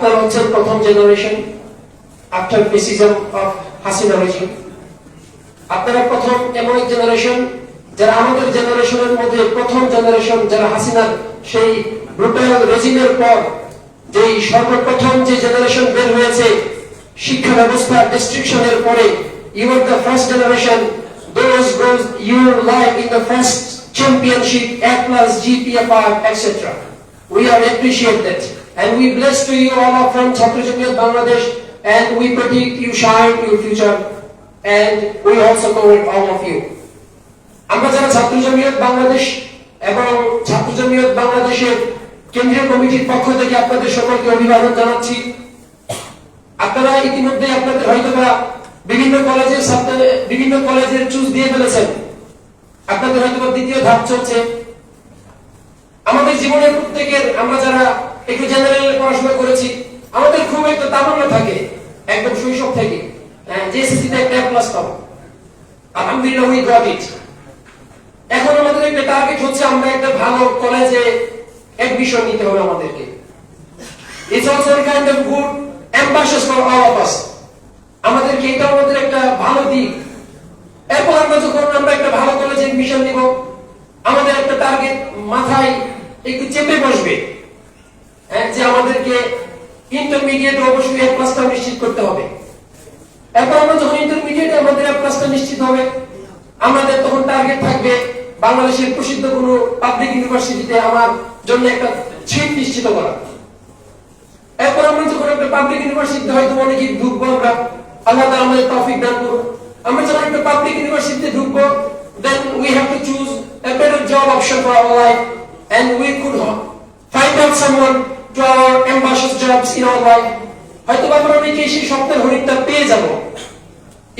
আপনারা হচ্ছেন প্রথম generation after fascism of Hasina regime আপনারা প্রথম এমন এক জেনারেশন যারা আমাদের জেনারেশনের মধ্যে প্রথম জেনারেশন যারা হাসিনার সেই ব্রুটাল রেজিমের পর যেই সর্বপ্রথম যে জেনারেশন বের হয়েছে, শিক্ষা ব্যবস্থা ডিস্ট্রিকশনের পরে you are the first generation those goes your life in the first championship, A plus GPFR etc. We are appreciate that and we bless to you, all our friends Chhatra Jamiyat Bangladesh. And we predict you shine your future. And we also commit all of you. আমরা যারা ছাত্র জমিয়ত বাংলাদেশ এবং ছাত্র জমিয়ত বাংলাদেশের কেন্দ্রীয় কমিটির পক্ষ থেকে আপনাদের সকলকে অভিবাদন জানাচ্ছি। আপনারা ইতিমধ্যে আপনাদের হয়তো বা বিভিন্ন কলেজের বিভিন্ন কলেজের চুজ দিয়ে ফেলেছেন। আপনাদের হয়তো বা দ্বিতীয় ধাপ চলছে। আমাদের জীবনের প্রত্যেকের আমরা যারা একটু জেনারেল পড়াশোনা করেছি। আমাদের খুব একটা তামান্না থাকে একদম শৈশব থেকে। হ্যাঁ, যে এসএসসি তে একটা প্লাস পাবো। আলহামদুলিল্লাহ উই গট ইট এখন আমাদের একটা টার্গেট হচ্ছে আমরা একটা ভালো কলেজে অ্যাডমিশন নিতে হবে আমাদেরকে। It's also kind of good ambitious for all of us আমাদেরকে এটা আমাদের একটা ভালো দিক। এরপর আমরা যখন আমরা একটা ভালো কলেজে এডমিশন নিব আমাদের একটা টার্গেট মাথায় একটু চেপে বসবে। হ্যাঁ, আমাদেরকে ইন্টারমিডিয়েট অবশ্যই এক ক্লাসটা নিশ্চিত করতে হবে। এরপর আমরা যখন ইন্টারমিডিয়েটে আমাদের এক ক্লাসটা নিশ্চিত হবে, আমাদের তখন টার্গেট থাকবে বাংলাদেশের প্রসিদ্ধ কোনো পাবলিক ইউনিভার্সিটিতে আমার জন্য একটা সিট নিশ্চিত করা। এরপর আমরা যখন একটা পাবলিক ইউনিভার্সিটিতে হয়তো অনেকে ঢুকবো আমরা, আল্লাহ তাআলা আমাদের তৌফিক দান করুন আমরা যখন একটা পাবলিক ইউনিভার্সিটিতে ঢুকবো, then we have to choose a better job option for our life and we could find out someone to our ambitious jobs in our life হয়তো আমরা অনেকে সেই স্বপ্নের হরিণটা পেয়ে যাব।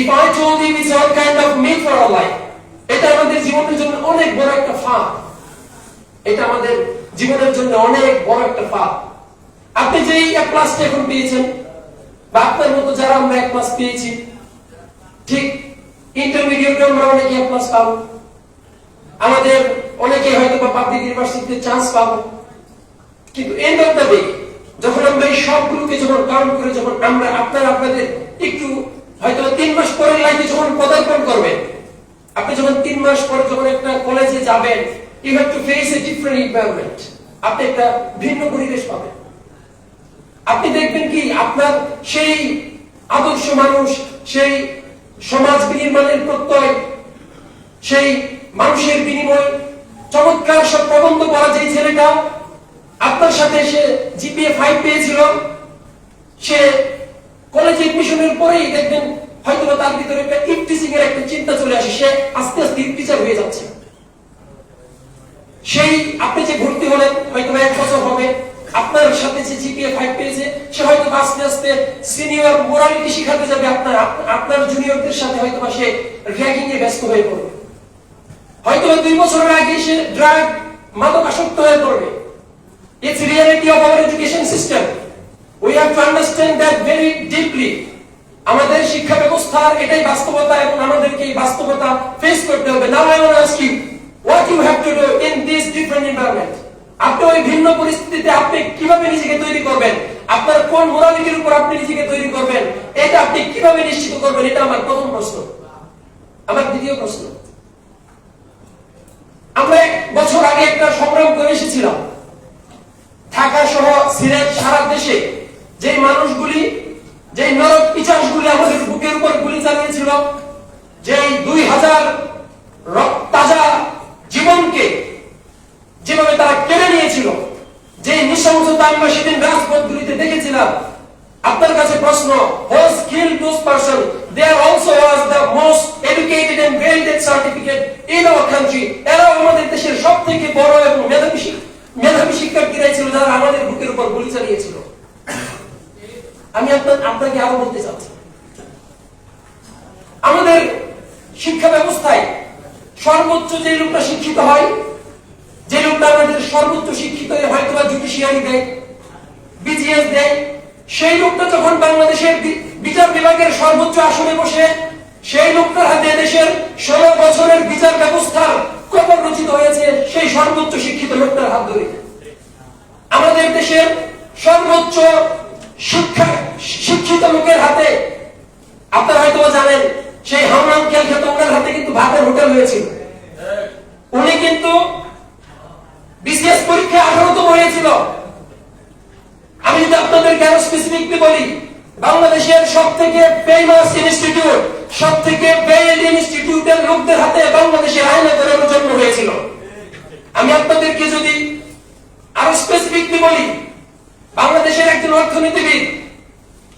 If I told you it's all kind of made for our life, এটা আমাদের জীবনের জন্য অনেক বড় একটা ফাঁদ। এটা আমাদের জীবনের জন্য অনেক বড় একটা ফাঁদ। আপনি যে এক ক্লাসটা এখন পেয়েছেন, বা আপনার মতো যারা আমরা এক ক্লাস পেয়েছি, ঠিক ইন্টারমিডিয়েটে আমরা অনেকে এক ক্লাস পাবো। আমাদের অনেকে হয়তো বা পাবলিক ইউনিভার্সিটিতে চান্স পাবো। কিন্তু এন্ড অফ দ্য ডে যখন আমরা এই সবগুলোকে যখন কাউন্ট করে, যখন আমরা আপনারা আপনাদের একটু হয়তো তিন মাস পরে লাইফে যখন পদার্পণ করবেন, আপনি যখন তিন মাস পরে যখন একটা কলেজে যাবেন you have to face a different environment আপনি একটা ভিন্ন পরিবেশ পাবেন। আপনি দেখবেন কি, আপনার সেই আদর্শ মানুষ, সেই সমাজ বিনির্মাণের প্রত্যয়, সেই মানুষের বিনিময়, চমৎকার সব প্রবন্ধ করা যে ছেলেটা আপনার সাথে সে জিপিএ ফাইভ পেয়েছিল, সে কলেজে এডমিশনের পরেই দেখবেন হয়তো তার ভিতরে একটা এর একটা চিন্তা চলে আসে, সে আস্তে আস্তে ইফটিচার হয়ে যাচ্ছে। সেই আপনি যে ভর্তি হলেন হয়তো এক বছর হবে, আপনার সাথে যে জিপিএ ফাইভ পেয়েছে, সে হয়তো আস্তে আস্তে সিনিয়র মোরালিটি শিখাতে যাবে আপনার আপ- আপনার জুনিয়রদের সাথে হয়তো বা সে র্যাগিং এ ব্যস্ত হয়ে পড়বে। হয়তো দুই বছরের আগে সে ড্রাগ মাদক আসক্ত হয়ে পড়বে। It's reality of our education system. We have to understand that very deeply. আমাদের শিক্ষা ব্যবস্থার এটাই বাস্তবতা এবং আমাদেরকে এই বাস্তবতা ফেস করতে হবে। Now I want ask you what you have to do in this different environment আপনি ওই ভিন্ন পরিস্থিতিতে আপনি কীভাবে নিজেকে তৈরি করবেন? আপনার কোন মোরালিটির উপর আপনি নিজেকে তৈরি করবেন? এটা আপনি কীভাবে নিশ্চিত করবেন? এটা আমার প্রথম প্রশ্ন। আমার দ্বিতীয় প্রশ্ন। আমরা এক বছর আগে একটা সংগ্রাম করে এসেছিলাম। ঢাকা সহ সিলেট সারা দেশে যে মানুষগুলি যে নরক পিচাসগুলি আমাদের বুকের উপর গুলি চালিয়েছিল যে দুই হাজার রক- তাজা জীবনকে যেভাবে তারা কেড়ে নিয়েছিল যে নৃশংসতা আমরা সেদিন রাজপথগুলিতে দেখেছিলাম আপনার কাছে প্রশ্ন whose kill those person they are also was the most educated and graded certificate in our country এরাও আমাদের দেশের সব থেকে বড় এবং মেধাবী শিক- মেধাবী শিক্ষার্থীরাই ছিল বুকের উপর গুলি চালিয়েছিল। আমি আপনার আপনাকে আরও বলতে চাচ্ছি। আমাদের শিক্ষা ব্যবস্থায় সর্বোচ্চ যে লোকটা শিক্ষিত হয়, যে লোকটা আমাদের সর্বোচ্চ শিক্ষিত হয়তো বা জুডিশিয়ারি দেয় বিজিএস দেয়, সেই লোকটা যখন বাংলাদেশের বিচার বিভাগের সর্বোচ্চ আসনে বসে, সেই লোকটার হাতে দেশের ষোলো বছরের বিচার ব্যবস্থার কবর রচিত হয়েছে, সেই সর্বোচ্চ শিক্ষিত লোকটার হাত ধরে। আমাদের দেশের সর্বোচ্চ শিক্ষা শিক্ষিত লোকের হাতে, আপনারা হয়তো জানেন, সেই হামরাম খেল খেতে ওনার হাতে কিন্তু ভাতের হোটেল হয়েছিল। উনি কিন্তু বিসিএস পরীক্ষা আঠারো তো হয়েছিল। আমি যদি আপনাদেরকে আরও স্পেসিফিকলি বলি, বাংলাদেশের সব থেকে ফেমাস ইনস্টিটিউট সব থেকে বেল ইনস্টিটিউটের লোকদের হাতে বাংলাদেশের আইনে জন্ম হয়েছিল। আমি আপনাদেরকে যদি আরও স্পেসিফিকলি বলি? বাংলাদেশের একজন অর্থনীতিবিদ,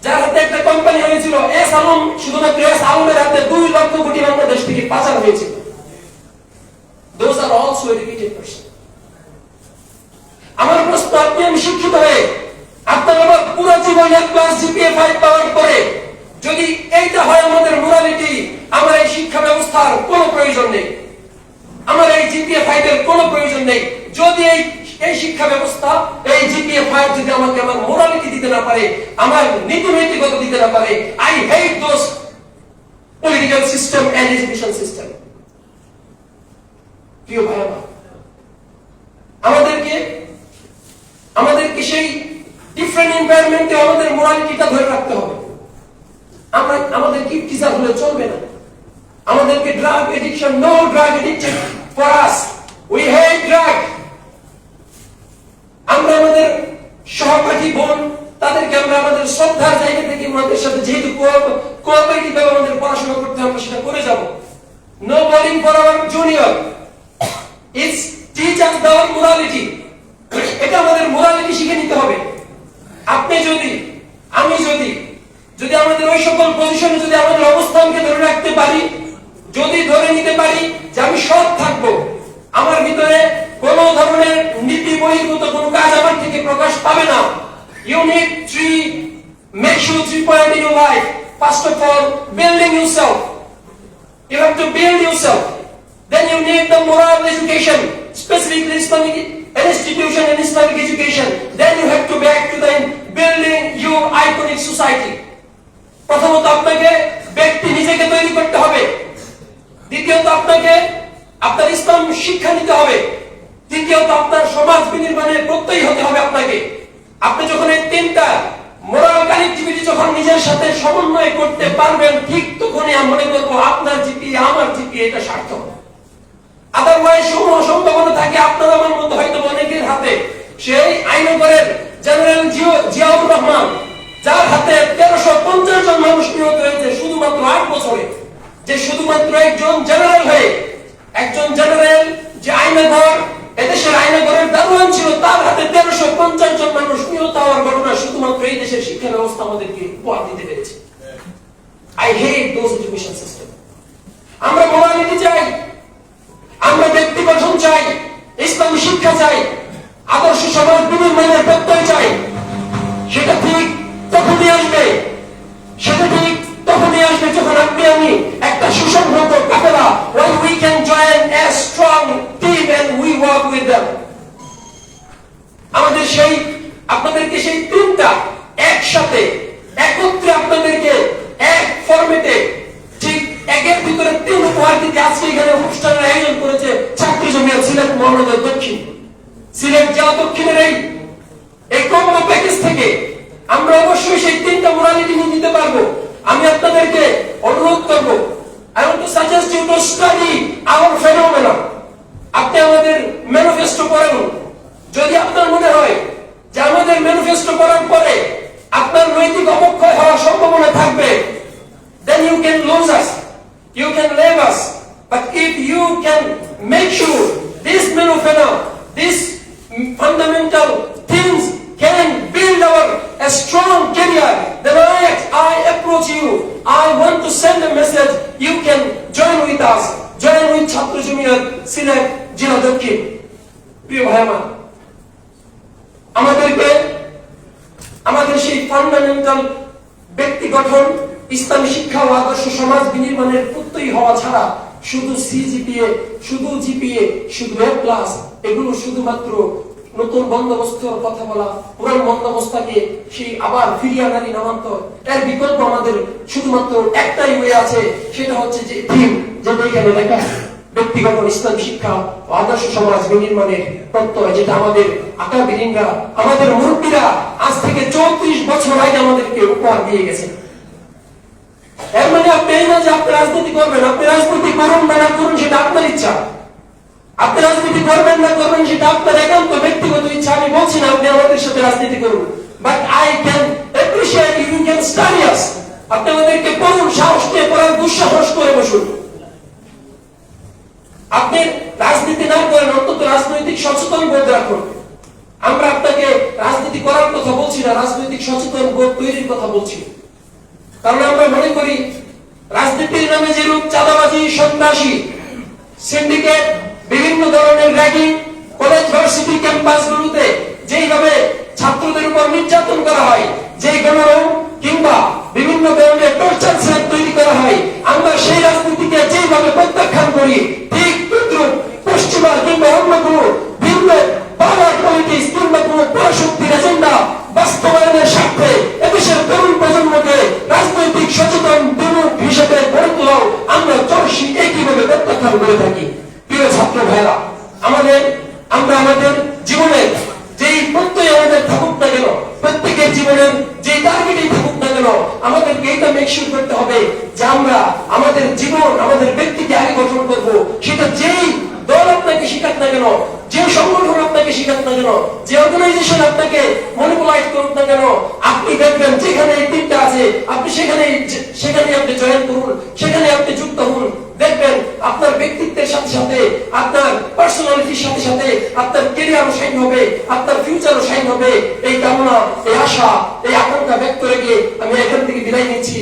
যার হাতে একটা কোম্পানি হয়েছিল এস আলম শুধুমাত্র এস আলমের হাতে দুই লক্ষ কোটি বাংলাদেশ থেকে পাচার হয়েছিল। Those are also educated person আমার প্রশ্ন, আপনি আমি শিক্ষিত হয়ে আপনার আমার পুরো জীবন এক ক্লাস জিপিএ ফাইভ পাওয়ার পরে, যদি এইটা হয় আমাদের মোরালিটি আমার এই শিক্ষা ব্যবস্থার কোনো প্রয়োজন নেই। আমার এই জিপিএ ফাইভ এর কোনো প্রয়োজন নেই। যদি এই এই শিক্ষা ব্যবস্থা, এই জিপিএ ফাইভ যদি আমাকে আমার মোরালিটি দিতে না পারে, আমার নীতি নৈতিকতা দিতে না পারে I hate those political system and education system প্রিয় ভাই আমাদেরকে আমাদেরকে সেই ডিফারেন্ট এনভায়রনমেন্টে আমাদের মোরালিটিটা ধরে রাখতে হবে। আমরা, আমাদের কি টিচার হলে চলবে না? আমাদেরকে drug addiction no drug addiction for us we hate drug আমরা আমাদের সহপাঠী বোন, তাদেরকে আমরা আমাদের শ্রদ্ধার জায়গা থেকে আমাদের সাথে যেহেতু কোঅপারেটিভ ভাবে আমাদের পড়াশোনা করতে আমরা সেটা করে যাব। No bullying for our junior it's teach us our morality এটা আমাদের মোরালিটি শিখে নিতে হবে। আপনি যদি, আমি যদি যদি আমাদের ওই সকল পজিশনে যদি আমাদের অবস্থানকে ধরে রাখতে পারি, যদি ধরে নিতে পারি যে আমি সৎ থাকব আমার ভিতরে কোন ধরনের নীতি বহির্ভূত কোন কাজ আমার থেকে প্রকাশ পাবে না। Unit three make three point in life first of all building you you have to build you then you need the moral education specifically Islamic institution in Islamic education then you have to back to then building you iconic society প্রথমত আপনাকে ব্যক্তি নিজেকে তৈরি করতে হবে। দ্বিতীয়ত আপনাকে শিক্ষা নিতে হবে। তৃতীয়ত আপনার সমাজ বিনির্মাণে প্রত্যয়ী হতে হবে আপনাকে। আপনি যখন এই তিনটা মোরাল কানেক্টিভিটি যখন নিজের সাথে সমন্বয় করতে পারবেন, ঠিক তখনই মনে করব, আপনার জিপি, আমার জিপি, এটা সার্থক। আদারওয়াইজ সমূহ সম্ভাবনা থাকে, আপনার আমার মধ্যে হয়তো অনেকের হাতে। সেই জেনারেল জিয়াউর রহমান, যার হাতে তেরোশো পঞ্চাশ জন মানুষ নিহত হয়েছে শুধুমাত্র আট বছরে, যে শুধুমাত্র একজন জেনারেল হয়ে একজন জেনারেল যে আইনগর, এদেশের আইনগরের দারোয়ান ছিল তার হাতে তেরোশো পঞ্চাশ জন মানুষ নিহত হওয়ার ঘটনা শুধুমাত্র এই দেশের শিক্ষা ব্যবস্থা আমাদেরকে উপহার দিতে পেরেছে। I hate those education system আমরা চাই, আমরা ব্যক্তি গঠন চাই, ইসলামী শিক্ষা চাই, আদর্শ সমাজ তিনটা একসাথে, একত্রে আপনাদেরকে এক ফরমেটে ঠিক একের ভিতরে তিন উপহার দিতে আজকে এখানে অনুষ্ঠানের আয়োজন করেছে ছাত্র জমিয়া সিলেট মহানগর দক্ষিণ। সিলেট জেলা দক্ষিণের এই এই প্যাকেজ থেকে আমরা অবশ্যই সেই তিনটা মোরালিটি নিয়ে নিতে পারব। আমি আপনাদেরকে অনুরোধ করব, I want to suggest you to study our phenomena. আপনি আমাদের ম্যানিফেস্টো পড়েন যদি আপনার মনে হয় যে আমাদের ম্যানিফেস্টো পড়ার পরে আপনার নৈতিক অবক্ষয় হওয়ার সম্ভাবনা থাকবে then you can lose us. You can leave us. But if you can make sure this phenomena, these fundamental things can build our a strong career, then I, I approach you. I want to send a message. You can join with us. Join with ছাত্র জমিয়ত সিলেট জেলা দক্ষিণ প্রিয় ভাই আমার আমাদেরকে, আমাদের সেই fundamental ব্যক্তি গঠন, ইসলামী শিক্ষা ও আদর্শ সমাজ বিনির্মাণের প্রত্যয়ী হওয়া ছাড়া শুধু সিজিপিএ শুধু জিপিএ শুধু এ প্লাস এগুলো শুধুমাত্র নতুন বন্দোবস্তর কথা বলা পুরান বন্দোবস্তাকে সেই আবার ফিরিয়ে আনারই নামান্তর। এর বিকল্প আমাদের শুধুমাত্র একটাই হয়ে আছে, সেটা হচ্ছে যে থিম যেটা এখানে লেখা। ব্যক্তিগত ইসলাম শিক্ষা ও আদর্শ সমাজ বিনির্মাণের প্রত্যয় যেটা আমাদের আকাবিরিনরা আমাদের মুরব্বীরা আজ থেকে চৌত্রিশ বছর আগে আমাদেরকে উপহার দিয়ে গেছেন এর মানে আপনি না যে আপনি রাজনীতি করবেন, আপনি রাজনীতি করুন বা না করুন সেটা আপনার ইচ্ছা। আপনি রাজনীতি করবেন না করবেন সেটা আপনার একান্ত ব্যক্তিগত ইচ্ছা। আমি বলছি না আপনি আমাদের সাথে রাজনীতি করুন বাট আই ক্যান আপনি আমাদেরকে পড়ুন, সাহস নিয়ে পড়ার দুঃসাহস আপনি রাজনীতি না করেন অন্তত রাজনৈতিক সচেতন বোধ রাখুন। আমরা আপনাকে রাজনীতি করার কথা বলছি না, রাজনৈতিক সচেতন বোধ তৈরির কথা বলছি। কারণ আমরা মনে করি, রাজনীতির নামে যে রূপ চাঁদাবাজি, সন্ত্রাসী, সিন্ডিকেট, বিভিন্ন ধরনের র্যাগিং, কলেজ, ভার্সিটি, ক্যাম্পাসগুলোতে যে অর্গানাইজেশন আপনাকে মনিপুলাইজ করুক না কেন, আপনি দেখবেন যেখানে এই তিনটা আছে, আপনি সেখানে সেখানে আপনি জয়েন করুন সেখানে আপনি যুক্ত হন। দেখবেন আপনার ব্যক্তিত্বের সাথে সাথে, আপনার পার্সোনালিটির সাথে সাথে আপনার কেরিয়ারও শাইন হবে, আপনার ফিউচারও শাইন হবে। এই কামনা, এই আশা, এই আকাঙ্ক্ষা ব্যক্ত রেখে আমি এখান থেকে বিদায় নিচ্ছি।